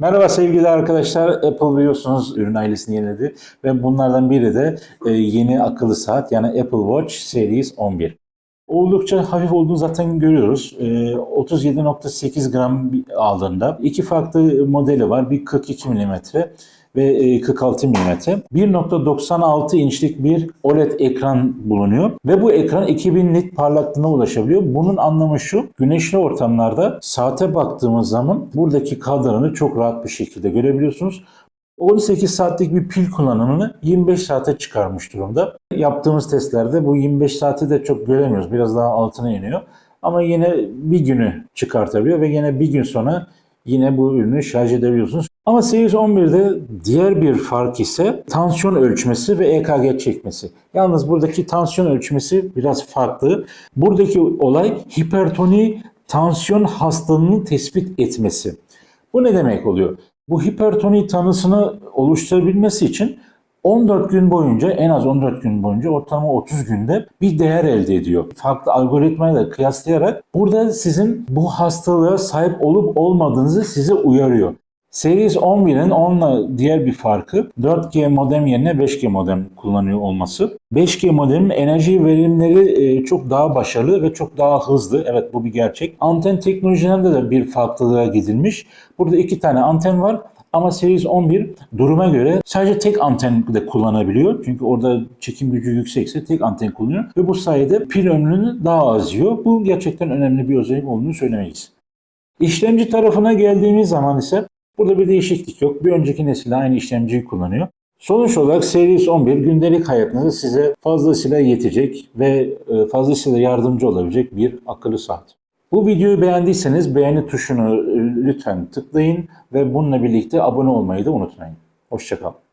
Merhaba sevgili arkadaşlar. Apple biliyorsunuz ürün ailesini yeniledi ve bunlardan biri de e, yeni akıllı saat yani Apple Watch Series 11. Oldukça hafif olduğunu zaten görüyoruz. E, 37.8 gram bir aldığında iki farklı modeli var. Bir 42 mm ve e, 46 mm. 1.96 inçlik bir OLED ekran bulunuyor ve bu ekran 2000 nit parlaklığına ulaşabiliyor. Bunun anlamı şu, güneşli ortamlarda saate baktığımız zaman buradaki kadranı çok rahat bir şekilde görebiliyorsunuz. 18 saatlik bir pil kullanımını 25 saate çıkarmış durumda. Yaptığımız testlerde bu 25 saati de çok göremiyoruz. Biraz daha altına iniyor. Ama yine bir günü çıkartabiliyor ve yine bir gün sonra yine bu ürünü şarj edebiliyorsunuz. Ama Series 11'de diğer bir fark ise tansiyon ölçmesi ve EKG çekmesi. Yalnız buradaki tansiyon ölçmesi biraz farklı. Buradaki olay hipertoni tansiyon hastalığını tespit etmesi. Bu ne demek oluyor? Bu hipertoni tanısını oluşturabilmesi için 14 gün boyunca en az 14 gün boyunca ortalama 30 günde bir değer elde ediyor. Farklı algoritmayla kıyaslayarak burada sizin bu hastalığa sahip olup olmadığınızı size uyarıyor. Series 11'in onunla diğer bir farkı 4G modem yerine 5G modem kullanıyor olması. 5G modemin enerji verimleri e, çok daha başarılı ve çok daha hızlı. Evet bu bir gerçek. Anten teknolojilerinde de bir farklılığa gidilmiş. Burada iki tane anten var. Ama Series 11 duruma göre sadece tek anten de kullanabiliyor. Çünkü orada çekim gücü yüksekse tek anten kullanıyor. Ve bu sayede pil ömrünü daha az yiyor. Bu gerçekten önemli bir özellik olduğunu söylemeyiz. İşlemci tarafına geldiğimiz zaman ise burada bir değişiklik yok. Bir önceki nesil aynı işlemciyi kullanıyor. Sonuç olarak Series 11 gündelik hayatınızda size fazlasıyla yetecek ve e, fazlasıyla yardımcı olabilecek bir akıllı saat. Bu videoyu beğendiyseniz beğeni tuşunu e, lütfen tıklayın ve bununla birlikte abone olmayı da unutmayın. Hoşçakalın.